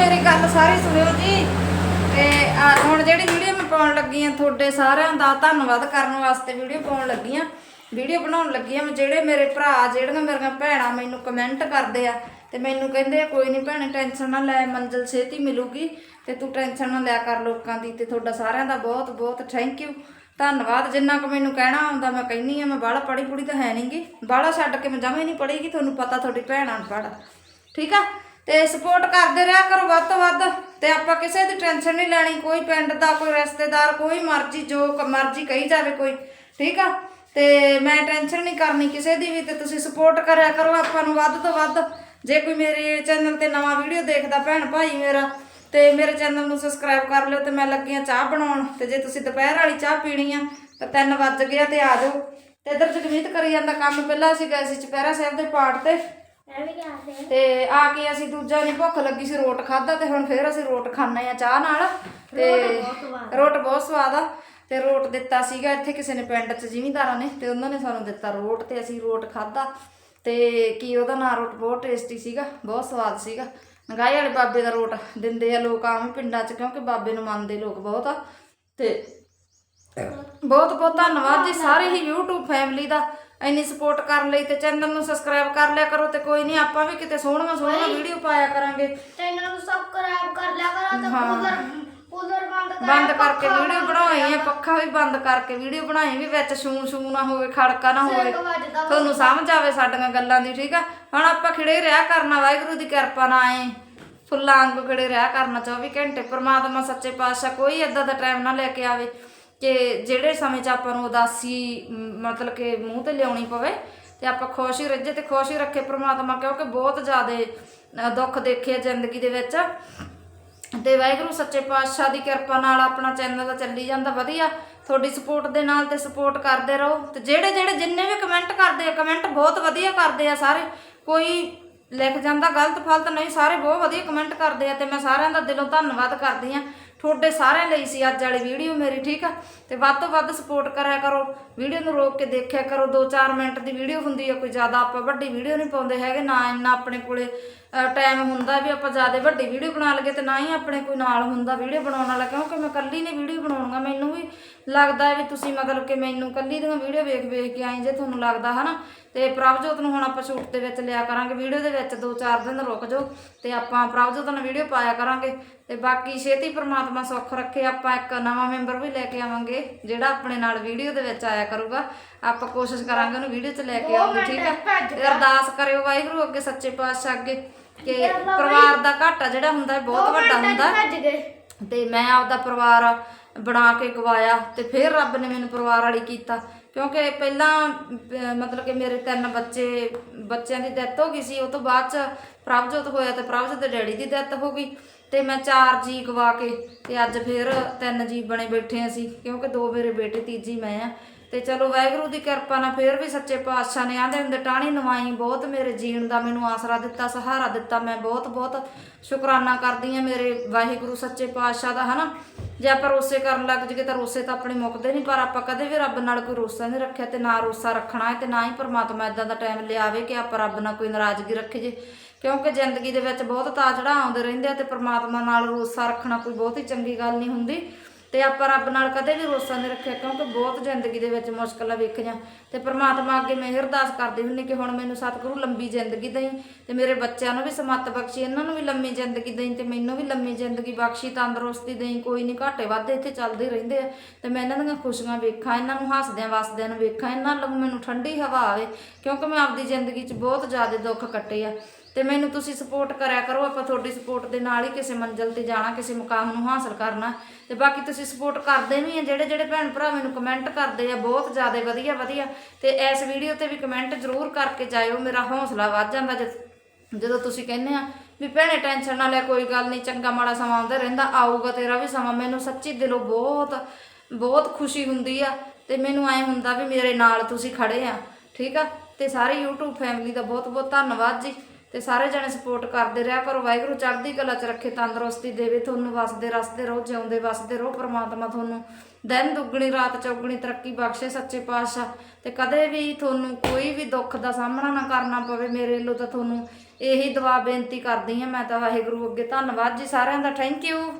ਮੇਰੀ ਗੱਲ ਸਾਰੀ ਸੁਣਿਓ ਜੀ। ਤੇ ਆ ਹੁਣ ਜਿਹੜੀ ਵੀਡੀਓ ਮੈਂ ਪਾਉਣ ਲੱਗੀ ਆ, ਤੁਹਾਡੇ ਸਾਰਿਆਂ ਦਾ ਧੰਨਵਾਦ ਕਰਨ ਵਾਸਤੇ ਵੀਡੀਓ ਪਾਉਣ ਲੱਗੀ ਆ। ਵੀਡੀਓ ਬਣਾਉਣ ਲੱਗੀ ਆ ਜਿਹੜੇ ਮੇਰੇ ਭਰਾ, ਜਿਹੜੀਆਂ ਮੇਰੀਆਂ ਭੈਣਾਂ ਮੈਨੂੰ ਕਮੈਂਟ ਕਰਦੇ ਆ, ਤੇ ਮੈਨੂੰ ਕਹਿੰਦੇ ਕੋਈ ਨਹੀਂ ਭੈਣੇ ਟੈਨਸ਼ਨ ਨਾ ਲੈ, ਮੰਜ਼ਲ ਛੇਤੀ ਮਿਲੂਗੀ, ਤੇ ਤੂੰ ਟੈਨਸ਼ਨ ਨਾ ਲਿਆ ਕਰ ਲੋਕਾਂ ਦੀ, ਤੇ ਤੁਹਾਡਾ ਸਾਰਿਆਂ ਦਾ ਬਹੁਤ ਬਹੁਤ ਥੈਂਕ ਯੂ ਧੰਨਵਾਦ, ਜਿੰਨਾ ਕੁ ਮੈਨੂੰ ਕਹਿਣਾ ਆਉਂਦਾ, ਮੈਂ ਕਹਿੰਨੀ ਆ, ਮੈਂ ਬਾਹਲਾ ਪੜੀ ਪੁੜੀ ਤਾਂ ਹੈ ਨਹੀਂਗੀ ਬਾਹਲਾ ਛੱਡ ਕੇ ਮੈਂ ਜਮੇ ਨਹੀਂ ਪੜੀਗੀ ਤੁਹਾਨੂੰ ਪਤਾ ਤੁਹਾਡੀ ਭੈਣ ਅਨਪੜ੍ਹ ਠੀਕ ਆ? ਤੇ ਸਪੋਰਟ ਕਰਦੇ ਰਿਹਾ ਕਰੋ ਵੱਧ ਤੋਂ ਵੱਧ ਤੇ ਆਪਾਂ ਕਿਸੇ ਦੀ ਟੈਨਸ਼ਨ ਨਹੀਂ ਲੈਣੀ, ਕੋਈ ਪਿੰਡ ਦਾ, ਕੋਈ ਰਿਸ਼ਤੇਦਾਰ, ਕੋਈ ਮਰਜ਼ੀ, ਜੋ ਮਰਜ਼ੀ ਕਹੀ ਜਾਵੇ ਕੋਈ, ਠੀਕ ਆ? ਤੇ ਮੈਂ ਟੈਨਸ਼ਨ ਨਹੀਂ ਕਰਨੀ ਕਿਸੇ ਦੀ ਵੀ ਤੇ ਤੁਸੀਂ ਸਪੋਰਟ ਕਰਿਆ ਕਰੋ ਆਪਾਂ ਨੂੰ ਵੱਧ ਤੋਂ ਵੱਧ। ਜੇ ਕੋਈ ਮੇਰੇ ਚੈਨਲ ਤੇ ਨਵਾਂ ਵੀਡੀਓ ਦੇਖਦਾ ਭੈਣ ਭਾਈ ਮੇਰਾ, ਤੇ ਮੇਰੇ ਚੈਨਲ ਨੂੰ ਸਬਸਕ੍ਰਾਈਬ ਕਰ ਲਿਓ ਤੇ ਮੈਂ ਲੱਗੀ ਆ ਚਾਹ ਬਣਾਉਣ, ਤੇ ਜੇ ਤੁਸੀਂ ਦੁਪਹਿਰ ਵਾਲੀ ਚਾਹ ਪੀਣੀ ਆ, ਤਾਂ 3 ਵੱਜ ਗਿਆ ਤੇ ਆ ਜਾਓ। ਤੇ ਇਧਰ ਜਗਮੀਤ ਕਰੀ ਜਾਂਦਾ, ਕੰਮ ਪਹਿਲਾਂ ਅਸੀਂ ਗਏ ਸੀ ਚੁਪਹਿਰਾ ਸਾਹਿਬ ਦੇ ਪਾਠ ਤੇ। ਤੇ ਆ ਕੇ ਅਸੀਂ ਦੂਜਾ ਨਹੀਂ ਭੁੱਖ ਲੱਗੀ ਸੀ ਰੋਟ ਖਾਦਾ ਤੇ ਹੁਣ ਫੇਰ ਅਸੀਂ ਰੋਟ ਖਾਣੇ ਆ ਚਾਹ ਨਾਲ। ਤੇ ਰੋਟ ਬਹੁਤ ਸਵਾਦ। ਆ। ਤੇ ਰੋਟ ਦਿੱਤਾ ਸੀਗਾ ਇੱਥੇ ਕਿਸੇ ਨੇ ਪਿੰਡ 'ਚ ਜ਼ਿਮੀਂਦਾਰਾਂ ਨੇ ਤੇ ਉਹਨਾਂ ਨੇ ਸਾਨੂੰ ਦਿੱਤਾ ਰੋਟ ਤੇ ਅਸੀਂ ਰੋਟ ਖਾਦਾ ਤੇ ਕੀ ਉਹਦਾ ਨਾਂ ਰੋਟ ਬਹੁਤ ਟੇਸਟੀ ਸੀਗਾ ਬਹੁਤ ਸਵਾਦ ਸੀਗਾ। ਨਗਾਈ ਵਾਲੇ ਬਾਬੇ ਦਾ ਰੋਟ ਦਿੰਦੇ ਆ ਲੋਕ ਆਮ ਪਿੰਡਾਂ 'ਚ ਕਿਉਂਕਿ ਬਾਬੇ ਨੂੰ ਮੰਨਦੇ ਲੋਕ ਬਹੁਤ ਆ। ਤੇ ਬਹੁਤ ਬਹੁਤ ਧੰਨਵਾਦ ਜੀ ਸਾਰੇ ਹੀ YouTube ਫੈਮਿਲੀ ਦਾ। ਇੰਨੀ ਸਪੋਰਟ ਕਰਨ ਲਈ ਤੇ ਚੈਨਲ ਨੂੰ ਸਬਸਕ੍ਰਾਈਬ ਕਰ ਲਿਆ ਕਰੋ ਤੇ ਕੋਈ ਨਹੀਂ ਆਪਾਂ ਵੀ ਕਿਤੇ ਸੋਹਣੀਆਂ ਸੋਹਣੀਆਂ ਵੀਡੀਓ ਪਾਇਆ ਕਰਾਂਗੇ। ਚੈਨਲ ਨੂੰ ਸਬਸਕ੍ਰਾਈਬ ਕਰ ਲਿਆ ਕਰੋ ਤੇ ਕੂਲਰ ਕੂਲਰ ਬੰਦ ਕਰ ਬੰਦ ਕਰਕੇ ਵੀਡੀਓ ਬਣਾਈ ਹੈ ਪੱਖਾ ਵੀ ਬੰਦ ਕਰਕੇ ਵੀਡੀਓ ਬਣਾਈ ਵੀ ਵਿੱਚ ਛੂ ਛੂ ਨਾ ਹੋਵੇ ਖੜਕਾ ਨਾ ਹੋਵੇ। ਤੁਹਾਨੂੰ ਸਮਝ ਆਵੇ ਸਾਡੀਆਂ ਗੱਲਾਂ ਦੀ ਠੀਕ ਆ? ਹੁਣ ਆਪਾਂ ਖਿੜੇ ਰਿਹਾ ਕਰਨਾ ਵਾਹਿਗੁਰੂ ਦੀ ਕਿਰਪਾ ਨਾਲ ਆਏ। ਫੁੱਲਾਂ ਵਾਂਗੂ ਖਿੜੇ ਰਿਹਾ ਕਰਨਾ 24 ਘੰਟੇ ਪ੍ਰਮਾਤਮਾ ਸੱਚੇ ਪਾਤਸ਼ਾਹ ਕੋਈ ਏਦਾਂ ਦਾ ਟਾਈਮ ਨਾ ਲੈ ਕੇ ਆਵੇ। ਕਿ ਜਿਹੜੇ ਸਮੇਂ 'ਚ ਆਪਾਂ ਨੂੰ ਉਦਾਸੀ ਮ, ਮਤਲਬ ਕਿ ਮੂੰਹ ਤੇ ਲਿਆਉਣੀ ਪਵੇ ਤੇ ਆਪਾਂ ਖੁਸ਼ ਹੀ ਰੱਜੇ ਤੇ ਖੁਸ਼ ਹੀ ਰੱਖੇ ਪ੍ਰਮਾਤਮਾ ਕਿਉਂਕਿ ਬਹੁਤ ਜ਼ਿਆਦਾ ਦੁੱਖ ਦੇਖੇ ਆ ਜ਼ਿੰਦਗੀ ਦੇ ਵਿੱਚ। ਤੇ ਵਾਹਿਗੁਰੂ ਸੱਚੇ ਪਾਤਸ਼ਾਹ ਦੀ ਕਿਰਪਾ ਨਾਲ ਆਪਣਾ ਚੈਨਲ ਤਾਂ ਚੱਲੀ ਜਾਂਦਾ ਵਧੀਆ। ਤੁਹਾਡੀ ਸਪੋਰਟ ਦੇ ਨਾਲ ਤੇ ਸਪੋਰਟ ਕਰਦੇ ਰਹੋ। ਤੇ ਜਿਹੜੇ ਜਿਹੜੇ ਜਿੰਨੇ ਵੀ ਕਮੈਂਟ ਕਰਦੇ ਆ ਕਮੈਂਟ ਬਹੁਤ ਵਧੀਆ ਕਰਦੇ ਆ ਸਾਰੇ। ਕੋਈ ਲਿਖ ਜਾਂਦਾ ਗਲਤ ਫਲਤ ਨਹੀਂ ਸਾਰੇ ਬਹੁਤ ਵਧੀਆ ਕਮੈਂਟ ਕਰਦੇ ਆ ਤੇ ਮੈਂ ਸਾਰਿਆਂ ਦਾ ਦਿਲੋਂ ਧੰਨਵਾਦ ਕਰਦੀ ਆ ਤੁਹਾਡੇ ਸਾਰਿਆਂ ਲਈ ਸੀ ਅੱਜ ਵਾਲੀ ਵੀਡੀਓ ਮੇਰੀ, ਠੀਕ ਆ? ਤੇ ਵੱਧ ਤੋਂ ਵੱਧ ਸਪੋਰਟ ਕਰਿਆ ਕਰੋ। ਵੀਡੀਓ ਨੂੰ ਰੋਕ ਕੇ ਦੇਖਿਆ ਕਰੋ। 2-4 ਮਿੰਟ ਦੀ ਵੀਡੀਓ ਹੁੰਦੀ ਆ, ਕੋਈ ਜ਼ਿਆਦਾ ਆਪਾਂ ਵੱਡੀ ਵੀਡੀਓ ਨਹੀਂ ਪਾਉਂਦੇ ਹੈਗੇ, ਨਾ ਇੰਨਾ ਆਪਣੇ ਕੋਲੇ ਟਾਈਮ ਹੁੰਦਾ ਵੀ ਆਪਾਂ ਜ਼ਿਆਦਾ ਵੱਡੀ ਵੀਡੀਓ ਬਣਾ ਲਈਏ ਤੇ ਨਾ ਹੀ ਆਪਣੇ ਕੋਈ ਨਾਲ ਹੁੰਦਾ ਵੀਡੀਓ ਬਣਾਉਣ ਵਾਲਾ ਕਿਉਂਕਿ ਮੈਂ ਇਕੱਲੀ ਨੇ ਵੀਡੀਓ ਬਣਾਉਣੀਆਂ ਮੈਨੂੰ ਵੀ ਲੱਗਦਾ ਵੀ ਤੁਸੀਂ ਮਤਲਬ ਕਿ ਮੈਨੂੰ ਇਕੱਲੀ ਦੀਆਂ ਵੀਡੀਓ ਵੇਖ ਵੇਖ ਕੇ ਆਏ ਜੇ ਤੁਹਾਨੂੰ ਲੱਗਦਾ ਹਨਾ? ਤੇ ਪ੍ਰਭਜੋਤ ਨੂੰ ਹੁਣ ਆਪਾਂ ਸ਼ੂਟ ਦੇ ਵਿੱਚ ਲਿਆ ਕਰਾਂਗੇ ਵੀਡੀਓ ਦੇ ਵਿੱਚ 2-4 ਦਿਨ ਰੁਕ ਜਾਓ ਤੇ ਆਪਾਂ ਪ੍ਰਭਜੋਤ ਨਾਲ ਵੀਡੀਓ ਪਾਇਆ ਕਰਾਂਗੇ। ਤੇ ਬਾਕੀ ਛੇਤੀ ਪ੍ਰਮਾਤਮਾ ਸੁੱਖ ਰੱਖੇ ਆਪਾਂ ਇੱਕ ਨਵਾਂ ਮੈਂਬਰ ਵੀ ਲੈ ਕੇ ਆਵਾਂਗੇ ਜਿਹੜਾ ਆਪਣੇ ਨਾਲ ਵੀਡੀਓ ਦੇ ਵਿੱਚ ਆਇਆ ਕਰੂਗਾ। ਆਪਾਂ ਕੋਸ਼ਿਸ਼ ਕਰਾਂਗੇ ਉਹਨੂੰ ਵੀਡੀਓ 'ਚ ਲੈ ਕੇ ਆਉਂਗੇ ਠੀਕ ਹੈ ਅਰਦਾਸ ਕਰਿਓ ਵਾਹਿਗੁਰੂ ਅੱਗੇ ਸੱਚੇ ਪਾਤਸ਼ਾਹ ਅੱਗੇ। ਕਿ ਪਰਿਵਾਰ ਦਾ ਘਾਟਾ ਜਿਹੜਾ ਹੁੰਦਾ ਹੈ ਬਹੁਤ ਵੱਡਾ ਹੁੰਦਾ। ਤੇ ਮੈਂ ਆਪਦਾ ਪਰਿਵਾਰ ਬਣਾ ਕੇ ਗਵਾਇਆ ਤੇ ਫਿਰ ਰੱਬ ਨੇ ਮੈਨੂੰ ਪਰਿਵਾਰ ਵਾਲੀ ਕੀਤਾ। ਕਿਉਂਕਿ ਪਹਿਲਾਂ ਮਤਲਬ ਕਿ ਮੇਰੇ ਤਿੰਨ ਬੱਚੇ ਬੱਚਿਆਂ ਦੀ ਡੈਥ ਹੋ ਗਈ ਸੀ। ਉਹ ਤੋਂ ਬਾਅਦ ਚ ਪ੍ਰਭਜੋਤ ਹੋਇਆ ਤੇ ਪ੍ਰਭਜੋਤ ਦੇ ਡੈਡੀ ਦੀ ਡੈਥ ਹੋ ਗਈ। ਤੇ ਮੈਂ ਚਾਰ ਜੀ ਗਵਾ ਕੇ ਤੇ ਅੱਜ ਫਿਰ ਤਿੰਨ ਜੀ ਬਣੇ ਬੈਠੇ ਅਸੀਂ। ਕਿਉਂਕਿ ਦੋ ਮੇਰੇ ਬੇਟੇ ਤੀਜੀ ਮੈਂ ਆ ਤੇ ਚਲੋ ਵਾਹਿਗੁਰੂ ਦੀ ਕਿਰਪਾ ਨਾਲ ਫੇਰ ਵੀ ਸੱਚੇ ਪਾਤਸ਼ਾਹ ਨੇ ਆਂਦੇ ਹੁੰਦੇ ਟਾਣੀ ਨਵਾਈ ਬਹੁਤ ਮੇਰੇ ਜੀਣ ਦਾ ਮੈਨੂੰ ਆਸਰਾ ਦਿੱਤਾ, ਸਹਾਰਾ ਦਿੱਤਾ, ਮੈਂ ਬਹੁਤ ਬਹੁਤ ਸ਼ੁਕਰਾਨਾ ਕਰਦੀ ਆ ਮੇਰੇ ਵਾਹਿਗੁਰੂ ਸੱਚੇ ਪਾਤਸ਼ਾਹ ਦਾ, ਹਨਾ? ਜੇ ਆਪਾਂ ਰੋਸੇ ਕਰਨ ਲੱਗ ਜਗੇ ਤਾਂ ਰੋਸੇ ਤਾਂ ਆਪਣੇ ਮੁੱਕਦੇ ਨਹੀਂ, ਪਰ ਆਪਾਂ ਕਦੇ ਵੀ ਰੱਬ ਨਾਲ ਕੋਈ ਰੋਸਾ ਨਹੀਂ ਰੱਖਿਆ ਤੇ ਨਾ ਰੋਸਾ ਰੱਖਣਾ ਹੈ ਤੇ ਨਾ ਹੀ ਪਰਮਾਤਮਾ ਇਦਾਂ ਦਾ ਟਾਈਮ ਲਿਆਵੇ ਕਿ ਆਪਾਂ ਰੱਬ ਨਾਲ ਕੋਈ ਨਾਰਾਜ਼ਗੀ ਰੱਖੇ ਜੇ। ਕਿਉਂਕਿ ਜ਼ਿੰਦਗੀ ਦੇ ਵਿੱਚ ਬਹੁਤ ਤਾਜੜਾ ਆਉਂਦੇ ਰਹਿੰਦੇ ਆ ਤੇ ਪਰਮਾਤਮਾ ਨਾਲ ਰੋਸਾ ਰੱਖਣਾ ਕੋਈ ਬਹੁਤ ਹੀ ਚੰਗੀ ਗੱਲ ਨਹੀਂ ਹੁੰਦੀ। ਤੇ ਆਪਾਂ ਰੱਬ ਨਾਲ ਕਦੇ ਵੀ ਰੋਸਾ ਨਹੀਂ ਰੱਖਿਆ, ਕਿਉਂਕਿ ਬਹੁਤ ਜ਼ਿੰਦਗੀ ਦੇ ਵਿੱਚ ਮੁਸ਼ਕਲਾਂ ਵੇਖੀਆਂ। ਤੇ ਪ੍ਰਮਾਤਮਾ ਅੱਗੇ ਮੈਂ ਇਹ ਅਰਦਾਸ ਕਰਦੀ ਹੁੰਨੀ ਕਿ ਹੁਣ ਮੈਨੂੰ ਸਤਿਗੁਰੂ ਲੰਬੀ ਜ਼ਿੰਦਗੀ ਦੇਈ ਤੇ ਮੇਰੇ ਬੱਚਿਆਂ ਨੂੰ ਵੀ ਸਮੱਤ ਬਖਸ਼ੀ, ਇਹਨਾਂ ਨੂੰ ਵੀ ਲੰਮੀ ਜ਼ਿੰਦਗੀ ਦੇਈ ਤੇ ਮੈਨੂੰ ਵੀ ਲੰਮੀ ਜ਼ਿੰਦਗੀ ਬਖਸ਼ੀ, ਤੰਦਰੁਸਤੀ ਦੇਈ, ਕੋਈ ਨਹੀਂ ਘਾਟੇ ਵਾਧੇ ਇੱਥੇ ਚੱਲਦੇ ਰਹਿੰਦੇ ਆ। ਤੇ ਮੈਂ ਇਹਨਾਂ ਦੀਆਂ ਖੁਸ਼ੀਆਂ ਵੇਖਾਂ, ਇਹਨਾਂ ਨੂੰ ਹੱਸਦਿਆਂ ਵਸਦਿਆਂ ਨੂੰ ਵੇਖਾਂ, ਇਹਨਾਂ ਨੂੰ ਮੈਨੂੰ ਠੰਡੀ ਹਵਾ ਆਵੇ, ਕਿਉਂਕਿ ਮੈਂ ਆਪਦੀ ਜ਼ਿੰਦਗੀ 'ਚ ਬਹੁਤ ਜ਼ਿਆਦਾ ਦੁੱਖ ਕੱਟੇ ਆ। ਤੇ ਮੈਨੂੰ ਤੁਸੀਂ ਸਪੋਰਟ ਕਰਿਆ ਕਰੋ, ਆਪਾਂ ਤੁਹਾਡੀ ਸਪੋਰਟ ਦੇ ਨਾਲ ਹੀ ਕਿਸੇ ਮੰਜ਼ਿਲ ਤੇ ਜਾਣਾ, ਕਿਸੇ ਮੁਕਾਮ ਨੂੰ ਹਾਸਲ ਕਰਨਾ। ਤੇ ਬਾਕੀ ਤੁਸੀਂ ਸਪੋਰਟ ਕਰਦੇ ਵੀ ਆ, ਜਿਹੜੇ ਜਿਹੜੇ ਭੈਣ ਭਰਾ ਮੈਨੂੰ ਕਮੈਂਟ ਕਰਦੇ ਆ, ਬਹੁਤ ਜ਼ਿਆਦਾ ਵਧੀਆ ਵਧੀਆ। ਤੇ ਇਸ ਵੀਡੀਓ ਤੇ ਵੀ ਕਮੈਂਟ ਜ਼ਰੂਰ ਕਰਕੇ ਜਾਇਓ, ਮੇਰਾ ਹੌਸਲਾ ਵੱਧ ਜਾਂਦਾ ਜਦ- ਜਦੋਂ ਤੁਸੀਂ ਕਹਿੰਦੇ ਆ ਵੀ ਭੈਣੇ ਟੈਨਸ਼ਨ ਨਾ ਲੈ, ਕੋਈ ਗੱਲ ਨਹੀਂ, ਚੰਗਾ ਮਾੜਾ ਸਮਾਂ ਆਉਂਦਾ ਰਹਿੰਦਾ, ਆਊਗਾ ਤੇਰਾ ਵੀ ਸਮਾਂ। ਮੈਨੂੰ ਸੱਚੀ ਦਿਲੋਂ ਬਹੁਤ ਬਹੁਤ ਖੁਸ਼ੀ ਹੁੰਦੀ ਆ ਤੇ ਮੈਨੂੰ ਐ ਹੁੰਦਾ ਵੀ ਮੇਰੇ ਨਾਲ ਤੁਸੀਂ ਖੜੇ ਆ, ਠੀਕ ਆ? ਤੇ ਸਾਰੇ YouTube ਫੈਮਿਲੀ ਦਾ ਬਹੁਤ ਬਹੁਤ ਧੰਨਵਾਦ ਜੀ। ਤੇ ਸਾਰੇ ਜਣੇ ਸਪੋਰਟ ਕਰਦੇ ਰਿਹਾ ਕਰੋ। ਵਾਹਿਗੁਰੂ ਚੜ੍ਹਦੀ ਕਲਾ ਚ ਰੱਖੇ, ਤੰਦਰੁਸਤੀ ਦੇਵੇ ਤੁਹਾਨੂੰ, ਵਸਦੇ, ਰਸਦੇ ਰਹੋ, ਜਿਉਂਦੇ, ਵਸਦੇ ਰਹੋ ਪ੍ਰਮਾਤਮਾ ਤੁਹਾਨੂੰ। ਦਿਨ ਦੁੱਗਣੀ, ਰਾਤ ਚੌਗਣੀ, ਤਰੱਕੀ ਬਖਸ਼ੇ ਸੱਚੇ ਪਾਤਸ਼ਾਹ। ਤੇ ਕਦੇ ਵੀ ਤੁਹਾਨੂੰ ਕੋਈ ਵੀ ਦੁੱਖ ਦਾ ਸਾਹਮਣਾ ਨਾ ਕਰਨਾ ਪਵੇ, ਮੇਰੇ ਵੱਲੋਂ ਤਾਂ ਤੁਹਾਨੂੰ ਇਹੀ ਦੁਆ ਬੇਨਤੀ ਕਰਦੀ ਹਾਂ। ਮੈਂ ਤਾਂ ਵਾਹਿਗੁਰੂ ਅੱਗੇ ਧੰਨਵਾਦ ਜੀ ਸਾਰਿਆਂ ਦਾ। Thank you